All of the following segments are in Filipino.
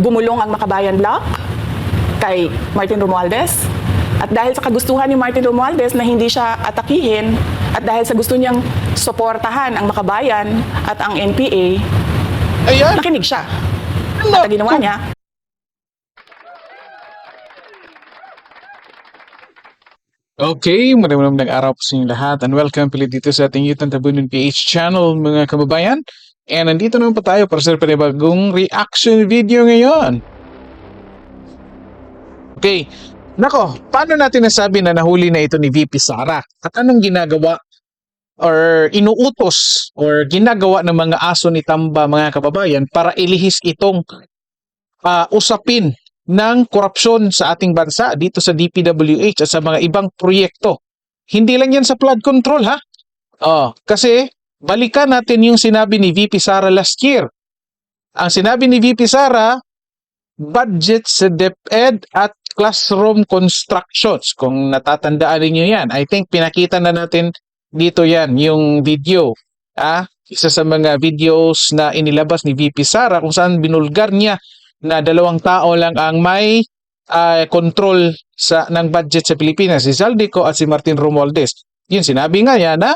bumulong ang Makabayan Block kay Martin Romualdez. At dahil sa kagustuhan ni Martin Romualdez na hindi siya atakihin at dahil sa gusto niyang suportahan ang Makabayan at ang NPA, Ayan. nakinig siya. At ang ginawa niya, Okay, maraming maraming araw po sa inyong lahat and welcome pala dito sa ating Yutan Tabunan PH channel mga kababayan. And nandito naman pa tayo para sa panibagong reaction video ngayon. Okay, nako, paano natin nasabi na nahuli na ito ni VP Sara? At anong ginagawa or inuutos or ginagawa ng mga aso ni Tamba mga kababayan para ilihis itong ah, usapin ng korupsyon sa ating bansa dito sa DPWH at sa mga ibang proyekto. Hindi lang yan sa flood control ha. Oh, kasi balikan natin yung sinabi ni VP Sara last year. Ang sinabi ni VP Sara, budget sa DepEd at classroom constructions. Kung natatandaan niyo yan, I think pinakita na natin dito yan, yung video. Ah, isa sa mga videos na inilabas ni VP Sara kung saan binulgar niya na dalawang tao lang ang may ah, control sa ng budget sa Pilipinas, si Zaldico at si Martin Romualdez. Yun, sinabi nga niya na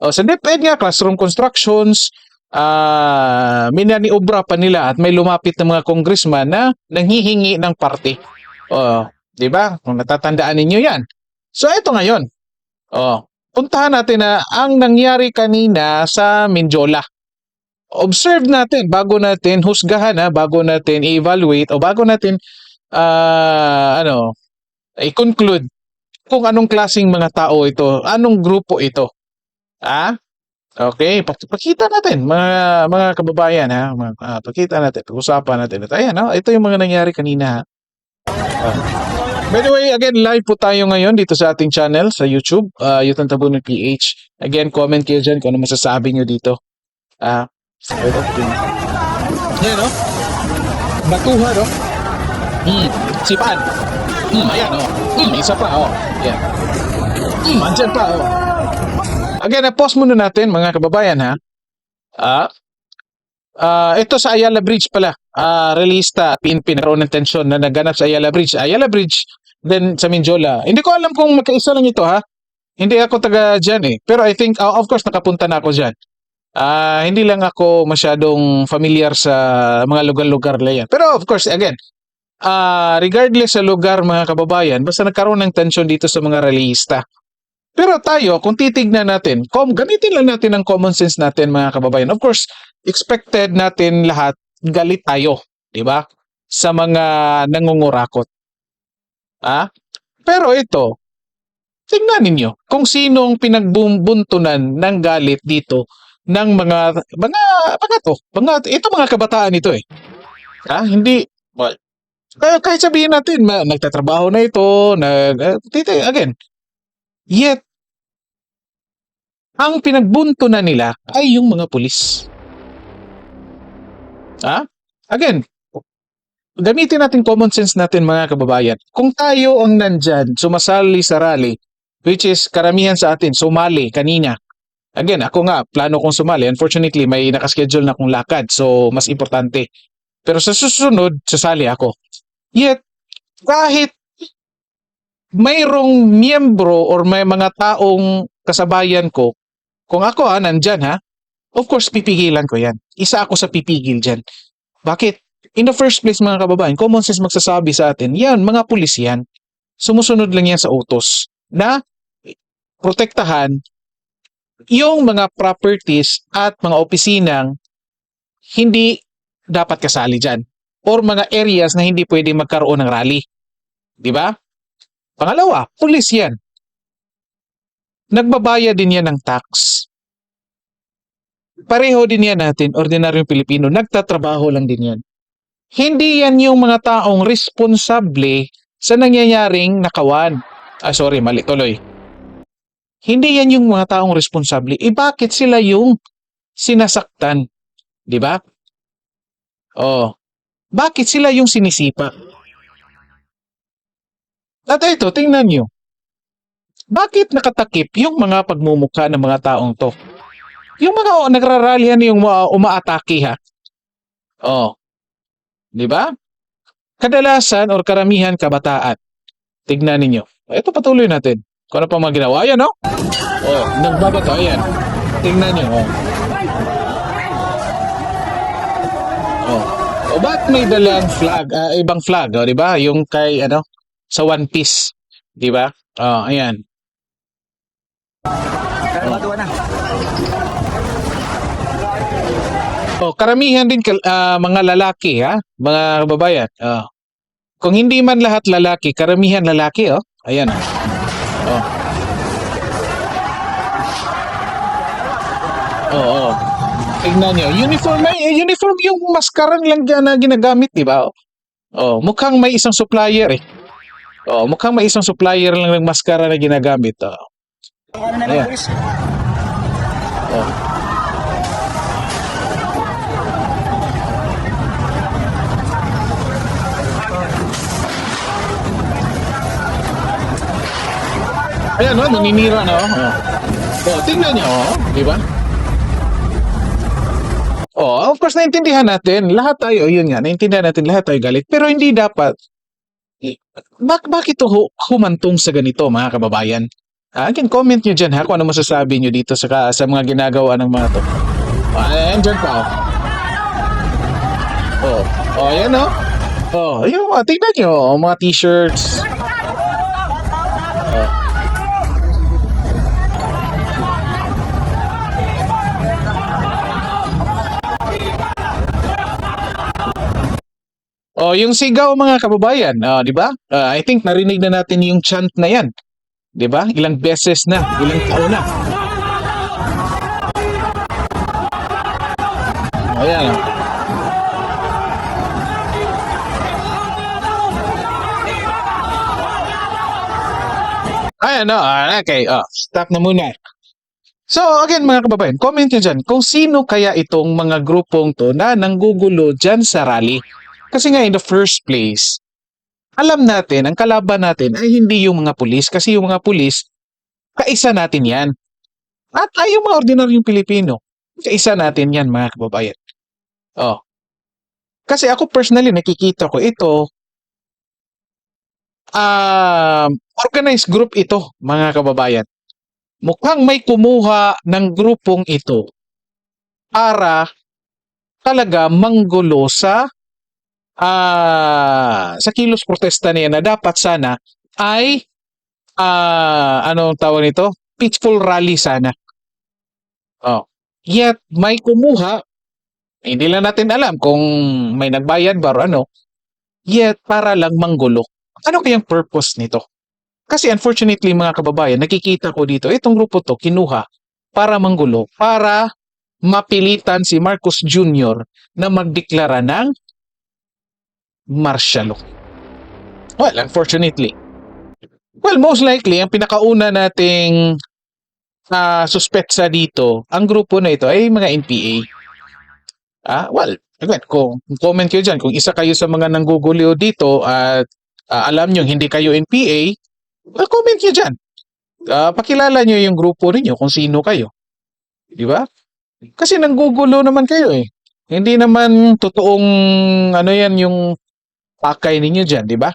oh, sa DepEd nga, classroom constructions, ah minaniobra pa nila at may lumapit na mga congressman na nanghihingi ng party. Oh, 'di ba? Kung natatandaan ninyo 'yan. So ito ngayon. Oh, puntahan natin na ang nangyari kanina sa Minjola observe natin bago natin husgahan ha, bago natin i-evaluate o bago natin ah, ano i-conclude kung anong klasing mga tao ito, anong grupo ito. Ah? Okay, pak- pakita natin mga mga kababayan ha, mga, ah, pakita natin, pag-usapan natin ito. Ayan, ha? ito yung mga nangyari kanina. Ah. By the way, again, live po tayo ngayon dito sa ating channel sa YouTube, uh, Yutan Tabunan PH. Again, comment kayo dyan kung ano masasabi nyo dito. Ah, Wait, okay. Yan, no? Batuha, no? Hmm, sipan. Hmm, ayan, oh. Hmm, isa pa, oh. Yan. Hmm, andyan pa, oh. Again, na-pause muna natin, mga kababayan, ha? Ah, ah, ito sa Ayala Bridge pala. Ah, realista, PNP nagkaroon ng tensyon na naganap sa Ayala Bridge. Ayala Bridge, then sa Minjola. Hindi ko alam kung magkaisa lang ito, ha? Hindi ako taga dyan, eh. Pero I think, oh, of course, nakapunta na ako dyan. Ah, hindi lang ako masyadong familiar sa mga lugar-lugar na yan. Pero of course, again, ah regardless sa lugar mga kababayan, basta nagkaroon ng tension dito sa mga realista. Pero tayo, kung titignan natin, kom gamitin lang natin ang common sense natin mga kababayan. Of course, expected natin lahat galit tayo, di ba? Sa mga nangungurakot. Ah? Pero ito, tingnan ninyo kung sinong pinagbubuntunan ng galit dito ng mga mga mga to, mga ito mga kabataan ito eh. Ha? Hindi well, kaya kahit sabihin natin ma, nagtatrabaho na ito, nag uh, again. Yet ang pinagbuntunan nila ay yung mga pulis. Ha? Again, gamitin natin common sense natin mga kababayan. Kung tayo ang nandyan, sumasali sa rally, which is karamihan sa atin, sumali kanina, Again, ako nga, plano kong sumali. Unfortunately, may nakaschedule na akong lakad. So, mas importante. Pero sa susunod, sasali ako. Yet, kahit mayroong miyembro or may mga taong kasabayan ko, kung ako ha, nandyan ha, of course, pipigilan ko yan. Isa ako sa pipigil dyan. Bakit? In the first place, mga kababayan, common sense magsasabi sa atin, yan, mga pulis yan. Sumusunod lang yan sa utos na protektahan yung mga properties at mga opisinang hindi dapat kasali dyan or mga areas na hindi pwede magkaroon ng rally. Di ba? Pangalawa, pulis yan. Nagbabayad din yan ng tax. Pareho din yan natin, ordinaryong Pilipino, nagtatrabaho lang din yan. Hindi yan yung mga taong responsable sa nangyayaring nakawan. Ah, sorry, mali tuloy. Hindi yan yung mga taong responsable. Eh bakit sila yung sinasaktan? 'Di ba? Oh. Bakit sila yung sinisipa? At ito, tingnan nyo. Bakit nakatakip yung mga pagmumukha ng mga taong to? Yung mga oh, nagraralyan yung uh, umaatake ha. Oh. 'Di ba? kadalasan or karamihan kabataan. Tignan ninyo. Ito patuloy natin. Kung ano pa mga ginawa. Ayan, no? Oh, nagbabato. Ayan. Tingnan nyo. Oh. Oh. O ba't may dalang flag, ah, ibang flag, oh, di ba? Yung kay, ano, sa One Piece. Di ba? Oh, ayan. Oh, karamihan din ah, mga lalaki, ha? Mga kababayan. Oh. Kung hindi man lahat lalaki, karamihan lalaki, oh. Ayan, oh. Oh. Oh, Tignan nyo. Uniform, may, eh, uniform yung maskaran lang na ginagamit, di ba? Oh, mukhang may isang supplier eh. Oh, mukhang may isang supplier lang ng maskara na ginagamit. Oh. Ayan. Oh. Ayan, no? Naninira, no? Oh. Oh, tingnan nyo, oh. Di ba? Oh, of course, naintindihan natin. Lahat tayo, yun nga, naintindihan natin, lahat tayo galit. Pero hindi dapat, bak bakit ito hu- humantong sa ganito, mga kababayan? Ah, again, comment nyo dyan, ha, kung ano masasabi nyo dito sa, sa mga ginagawa ng mga to. Ah, ayan dyan pa, oh. Oh, oh, ayan, oh. Oh, yung mga, tingnan nyo, oh, mga t-shirts. Oh, yung sigaw mga kababayan, ah, 'di ba? Ah, I think narinig na natin yung chant na 'yan. 'Di ba? Ilang beses na, ilang taon na. Ayan. oh. Ayan, no. Ah, okay. Oh, stop na muna. So, again, mga kababayan, comment nyo dyan kung sino kaya itong mga grupong to na nanggugulo dyan sa rally. Kasi nga, in the first place, alam natin, ang kalaban natin ay hindi yung mga pulis. Kasi yung mga pulis, kaisa natin yan. At ay yung mga ordinaryong Pilipino, kaisa natin yan, mga kababayan. Oh. Kasi ako personally, nakikita ko ito, um, organized group ito, mga kababayan. Mukhang may kumuha ng grupong ito para talaga manggulo sa ah sa kilos protesta niya na dapat sana ay ah ano tawag nito? Peaceful rally sana. Oh. Yet may kumuha hindi lang natin alam kung may nagbayad ba o ano. Yet para lang manggulo. Ano kayang purpose nito? Kasi unfortunately mga kababayan, nakikita ko dito, itong grupo to kinuha para manggulo, para mapilitan si Marcos Jr. na magdeklara ng martial. Well, unfortunately. Well, most likely, ang pinakauna nating uh, suspetsa dito, ang grupo na ito ay mga NPA. Ah, well, again, kung comment kayo dyan, kung isa kayo sa mga nanggugulio dito at ah, alam nyo hindi kayo NPA, well, comment nyo dyan. Ah, pakilala nyo yung grupo ninyo kung sino kayo. Di ba? Kasi nanggugulo naman kayo eh. Hindi naman totoong ano yan yung pakay ninyo dyan, di ba?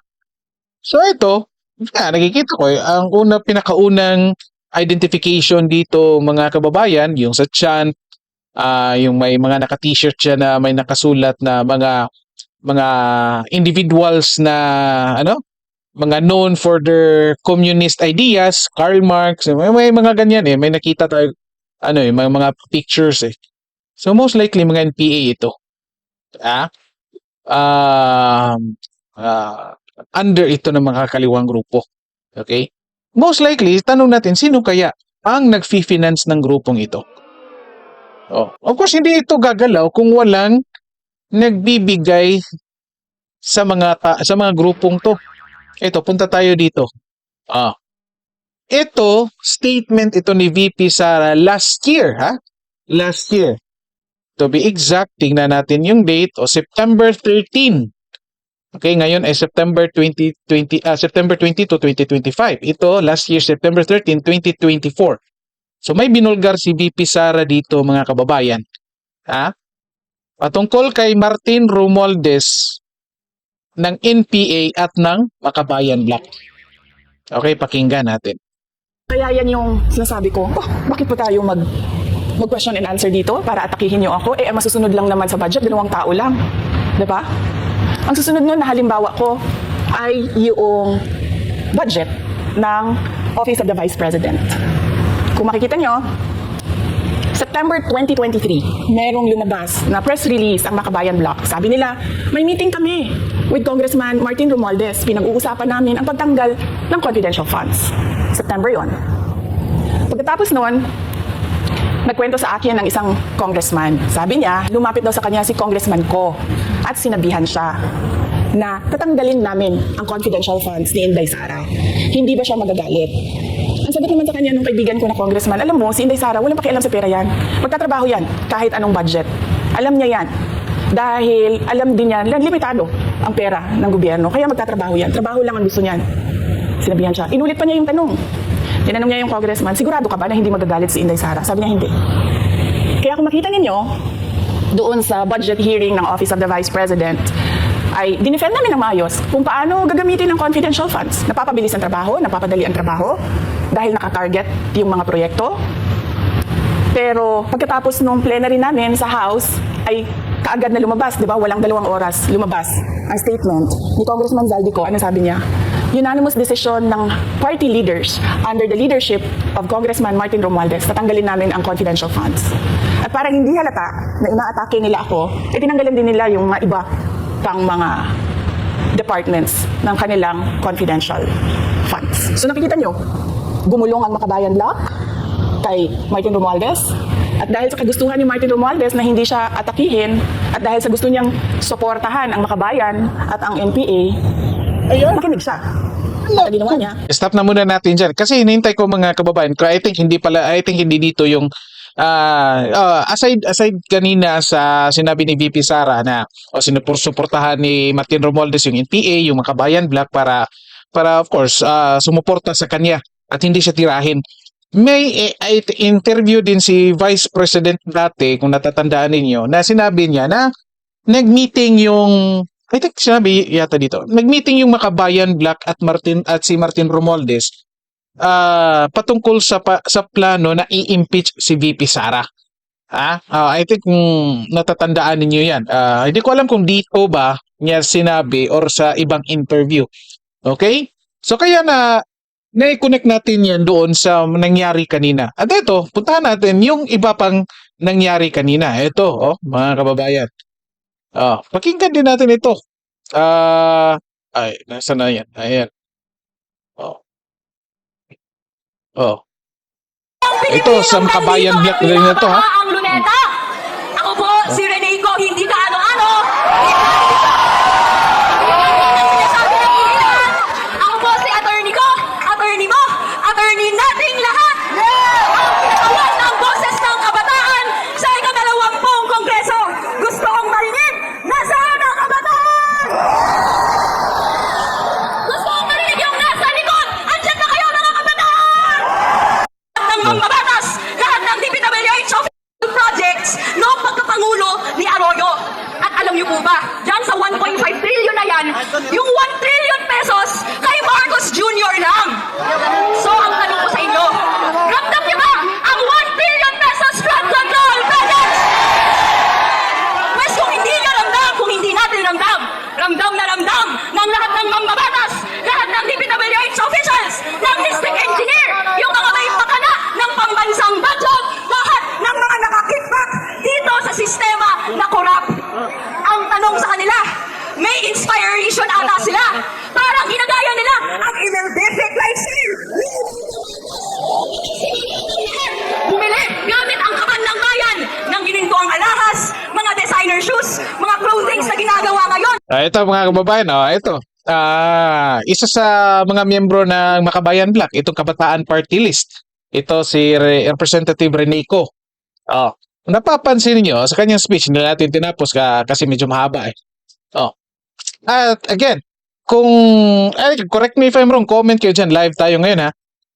So ito, ah, nakikita ko eh, ang una pinakaunang identification dito mga kababayan, yung sa chant, ah, yung may mga naka-t-shirt siya na may nakasulat na mga mga individuals na ano mga known for their communist ideas, Karl Marx, may, may mga ganyan eh, may nakita tayo ano eh, mga, mga pictures eh. So most likely mga NPA ito. Ah, um, ah, under ito ng mga kaliwang grupo. Okay? Most likely, tanong natin, sino kaya ang nag-finance ng grupong ito? Oh, of course, hindi ito gagalaw kung walang nagbibigay sa mga ta- sa mga grupong to. Ito, punta tayo dito. Ah. Ito, statement ito ni VP Sara last year, ha? Last year. To be exact, tingnan natin yung date o September 13. Okay, ngayon ay September 2020 ah September 22, 2025. Ito last year September 13, 2024. So may binulgar si VP Sara dito mga kababayan. Ha? Patungkol kay Martin Romualdez ng NPA at ng Makabayan Black. Okay, pakinggan natin. Kaya yan yung sinasabi ko, oh, bakit pa tayo mag mag-question and answer dito para atakihin niyo ako? Eh, masusunod lang naman sa budget, dalawang tao lang. ba? Ang susunod nun na halimbawa ko ay yung budget ng Office of the Vice President. Kung makikita nyo, September 2023, merong lumabas na press release ang Makabayan Block. Sabi nila, may meeting kami with Congressman Martin Romualdez. Pinag-uusapan namin ang pagtanggal ng confidential funds. September yon. Pagkatapos noon, nagkwento sa akin ng isang congressman. Sabi niya, lumapit daw sa kanya si congressman ko at sinabihan siya na tatanggalin namin ang confidential funds ni Inday Sara. Hindi ba siya magagalit? Ang sagot naman sa kanya nung kaibigan ko na congressman, alam mo, si Inday Sara, walang pakialam sa pera yan. Magtatrabaho yan, kahit anong budget. Alam niya yan. Dahil alam din niya, limitado ang pera ng gobyerno. Kaya magtatrabaho yan. Trabaho lang ang gusto niyan. Sinabihan siya. Inulit pa niya yung tanong. Tinanong niya yung congressman, sigurado ka ba na hindi magagalit si Inday Sara? Sabi niya, hindi. Kaya kung makita ninyo, doon sa budget hearing ng Office of the Vice President, ay dinefend namin ng maayos kung paano gagamitin ang confidential funds. Napapabilis ang trabaho, napapadali ang trabaho, dahil nakatarget yung mga proyekto. Pero pagkatapos nung plenary namin sa House, ay kaagad na lumabas, di ba? Walang dalawang oras lumabas ang statement ni Congressman Zaldico. Ano sabi niya? Unanimous decision ng party leaders under the leadership of Congressman Martin Romualdez, tatanggalin namin ang confidential funds. At parang hindi halata na inaatake nila ako, eh tinanggalan din nila yung mga iba pang mga departments ng kanilang confidential funds. So nakikita nyo, gumulong ang Makabayan Block kay Martin Romualdez. At dahil sa kagustuhan ni Martin Romualdez na hindi siya atakihin, at dahil sa gusto niyang suportahan ang Makabayan at ang NPA, Ayun. makinig siya. At ang ginawa niya, Stop na muna natin dyan. Kasi hinihintay ko mga kababayan. ko, I think hindi pala, I think hindi dito yung ah ah, aside aside kanina sa sinabi ni VP Sara na o sinuportahan ni Martin Romualdez yung NPA, yung Makabayan Black para para of course ah, sumuporta sa kanya at hindi siya tirahin. May eh, interview din si Vice President dati kung natatandaan ninyo na sinabi niya na nag-meeting yung I think sinabi yata dito. Nag-meeting yung Makabayan Black at Martin at si Martin Romualdez ah patungkol sa pa, sa plano na i-impeach si VP Sara. Ah, ah, I think kung natatandaan ninyo 'yan. Ah, hindi ko alam kung dito ba niya sinabi or sa ibang interview. Okay? So kaya na na-connect natin yan doon sa nangyari kanina. At ito, puntahan natin yung iba pang nangyari kanina. Ito, oh, mga kababayan. Ah, pakinggan din natin ito. Ah, ay, nasa na yan? Ayan. Oh. Oh. Ito, sa Makabayan Black rin na to, ha? Ang luneta! Ako po, si Reneco, hindi ka ano-ano! Sinasabi ng ilan! Ako po si attorney ko, attorney mo, attorney nating lahat! Ang pinatawan ng boses ng kabataan sa ikadalawampung kongreso! Gusto kong marinig! Nasaan ang kabataan? Gusto kong marinig yung nasa likod! Andiyan na kayo mga kabataan! ng mambabatas, lahat ng DPWH official projects noong pagkapangulo ni Arroyo. At alam niyo po ba, dyan sa 1.5 trillion na yan, yung 1 trillion pesos kay Marcos Jr. lang. So ang tanong ko sa inyo, ramdam niyo ba ang 1 trillion pesos flood control projects? Pues kung hindi niyo ramdam, kung hindi natin ramdam, ramdam na ramdam ng lahat ng mambabatas, lahat ng DPWH officials, ng district engineer, yung mga may pakana ng pambansang budget, lahat ng mga nakakitback dito sa sistema na korap. Ang tanong sa kanila, may inspiration ata sila. Parang ginagaya nila ang energetic lifestyle. Bumili gamit ang ng bayan ng ginintuang alahas, mga designer shoes, mga clothings na ginagawa ngayon. Ah, ito mga kababayan, oh, ito. Ah, isa sa mga miyembro ng Makabayan Black, itong Kabataan Party List. Ito si Re- Representative Reneco. Oh, napapansin niyo sa kanyang speech, hindi natin tinapos ka, kasi medyo mahaba eh. Oh. At again, kung ay, correct me if I'm wrong, comment kayo dyan, live tayo ngayon ha.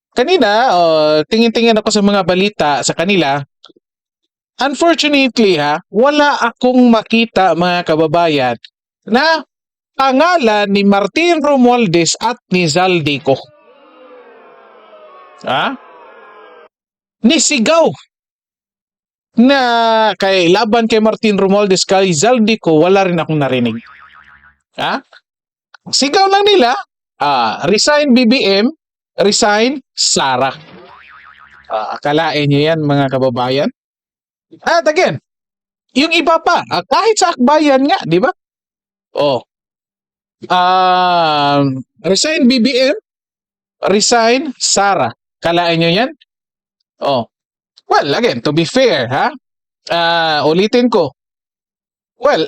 Kanina, oh, tingin-tingin ako sa mga balita sa kanila. Unfortunately ha, wala akong makita mga kababayan na pangalan ni Martin Romualdez at ni Zaldico. Ha? Nisigaw na kay laban kay Martin Romualdez kay Zaldico wala rin akong narinig. Ha? Sigaw lang nila, ah, resign BBM, resign Sara. Ah, akalain niyo yan mga kababayan? At again, yung iba pa, ah, kahit sa akbayan nga, di ba? Oh. Um, resign BBM, resign Sara. Kalain nyo yan? Oh. Well, again, to be fair, ha? Ah, ulitin ko. Well,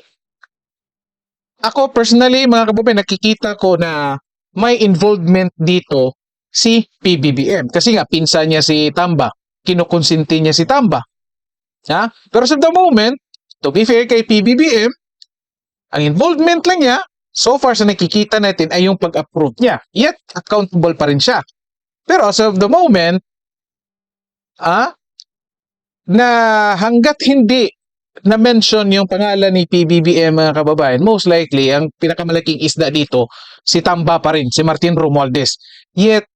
ako personally, mga kababayan, nakikita ko na may involvement dito si PBBM. Kasi nga, pinsan niya si Tamba. Kinukonsinti niya si Tamba. Ha? Pero sa the moment, to be fair kay PBBM, ang involvement lang niya, so far sa nakikita natin ay yung pag-approve niya. Yet, accountable pa rin siya. Pero as of the moment, ah, na hanggat hindi na-mention yung pangalan ni PBBM mga kababayan, most likely, ang pinakamalaking isda dito, si Tamba pa rin, si Martin Romualdez. Yet,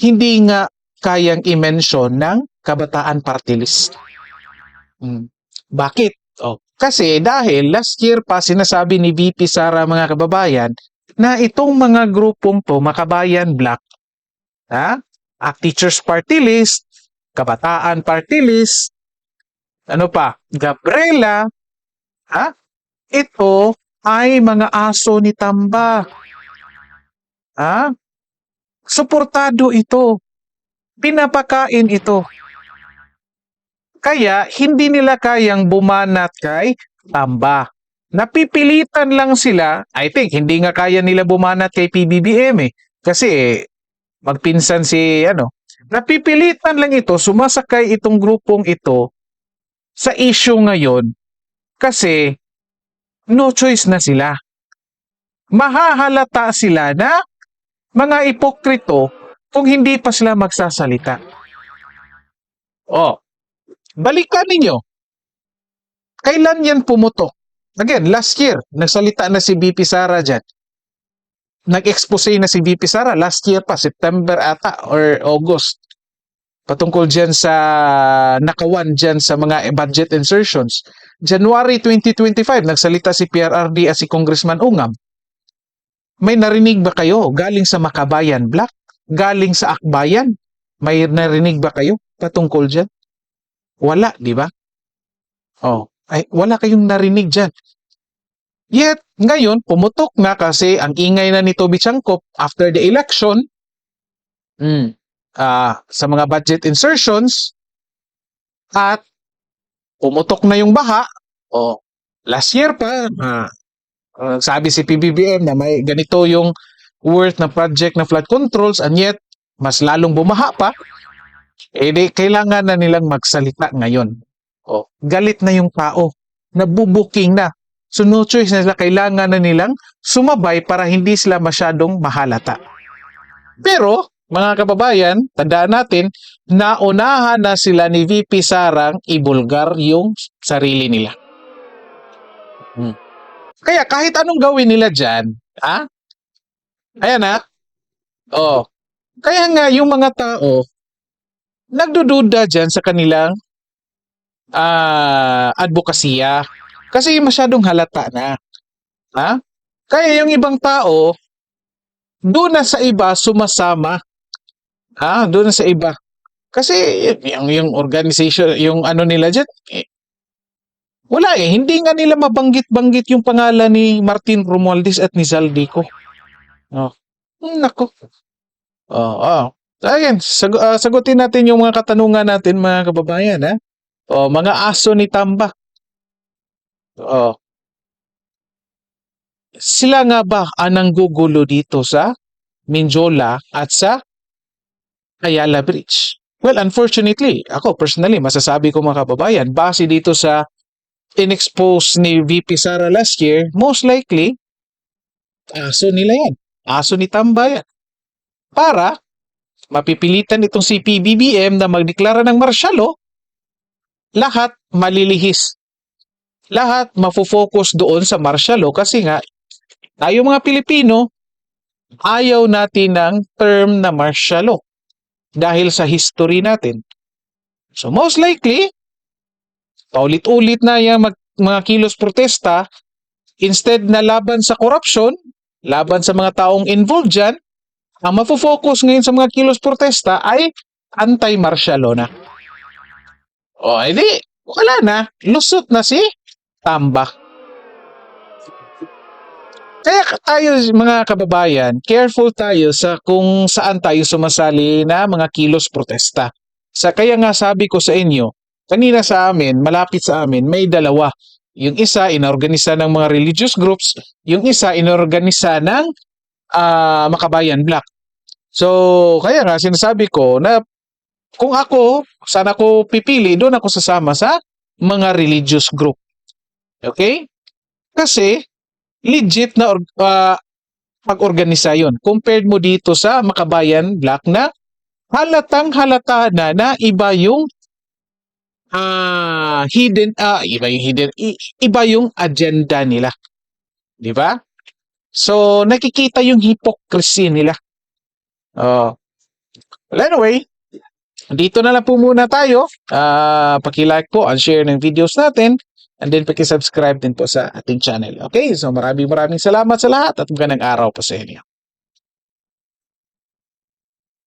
hindi nga kayang i-mention ng Kabataan Party List. Hmm. Bakit? Oh, kasi dahil last year pa sinasabi ni VP Sara mga kababayan na itong mga grupong to, Makabayan Black, ha? At Teachers Party List, Kabataan Party List, ano pa, Gabriela, ha? Ito ay mga aso ni Tamba. Ha? Suportado ito. Pinapakain ito. Kaya hindi nila kayang bumanat kay Tamba. Napipilitan lang sila, I think hindi nga kaya nila bumanat kay PBBM eh. Kasi magpinsan si ano, napipilitan lang ito, sumasakay itong grupong ito sa issue ngayon kasi no choice na sila. Mahahalata sila na mga ipokrito kung hindi pa sila magsasalita. Oh, balikan ninyo. Kailan yan pumutok? Again, last year, nagsalita na si BP Sara dyan. Nag-expose na si BP Sara last year pa, September ata or August. Patungkol dyan sa nakawan dyan sa mga budget insertions. January 2025, nagsalita si PRRD at si Congressman Ungam. May narinig ba kayo galing sa Makabayan Black? Galing sa Akbayan? May narinig ba kayo patungkol dyan? Wala, di ba? Oh, ay wala kayong narinig dyan. Yet, ngayon, pumutok na kasi ang ingay na ni Toby Changkop after the election mm, ah, sa mga budget insertions at pumutok na yung baha. Oh, last year pa, ah, ah, sabi si PBBM na may ganito yung worth na project na flood controls and yet mas lalong bumaha pa. Eh di, kailangan na nilang magsalita ngayon. Oh, galit na yung tao. Nabubuking na. So no choice na sila. Kailangan na nilang sumabay para hindi sila masyadong mahalata. Pero, mga kababayan, tandaan natin, naunahan na sila ni VP Sarang ibulgar yung sarili nila. Hmm. Kaya kahit anong gawin nila dyan, ha? Ayan ha. Oh. Kaya nga yung mga tao, nagdududa dyan sa kanilang ah advokasya. Kasi masyadong halata na. Ha? Kaya yung ibang tao, doon na sa iba sumasama. Ha? Doon na sa iba. Kasi yung, yung organization, yung ano nila dyan, eh, wala eh. Hindi nga nila mabanggit-banggit yung pangalan ni Martin Romualdez at ni Zaldico. Oh. Nako. Oh, oh. Ayan, sag- ah, sagutin natin yung mga katanungan natin mga kababayan. Ha? Oh, mga aso ni Tamba. Oh. Sila nga ba ang nanggugulo dito sa Minjola at sa Ayala Bridge? Well, unfortunately, ako personally, masasabi ko mga kababayan, base dito sa in-expose ni VP Sara last year, most likely, aso nila yan. Aso ni Tamba. Para mapipilitan itong si PBBM na magdeklara ng martial law, lahat malilihis. Lahat mafo-focus doon sa martial law kasi nga tayo mga Pilipino, ayaw natin ng term na martial law dahil sa history natin. So most likely, paulit-ulit na yung mag, mga kilos protesta, instead na laban sa corruption, laban sa mga taong involved dyan, ang mafo-focus ngayon sa mga kilos protesta ay anti-martial law na. O, edi, wala na. Lusot na si Tamba. Kaya tayo mga kababayan, careful tayo sa kung saan tayo sumasali na mga kilos protesta. Sa kaya nga sabi ko sa inyo, kanina sa amin, malapit sa amin, may dalawa. Yung isa inorganisa ng mga religious groups, yung isa inorganisa ng ah, Makabayan Black. So, kaya nga sinasabi ko na kung ako, saan ako pipili, doon ako sasama sa mga religious group. Okay? Kasi, legit na or, ah, pag-organisa yun. Compared mo dito sa Makabayan Black na halatang halata na na iba yung ah hidden ah iba yung hidden iba yung agenda nila. 'Di ba? So nakikita yung hypocrisy nila. Oh. Well, anyway, dito na lang po muna tayo. Ah, paki-like po and share ng videos natin and then paki-subscribe din po sa ating channel. Okay? So maraming maraming salamat sa lahat at magandang araw po sa inyo.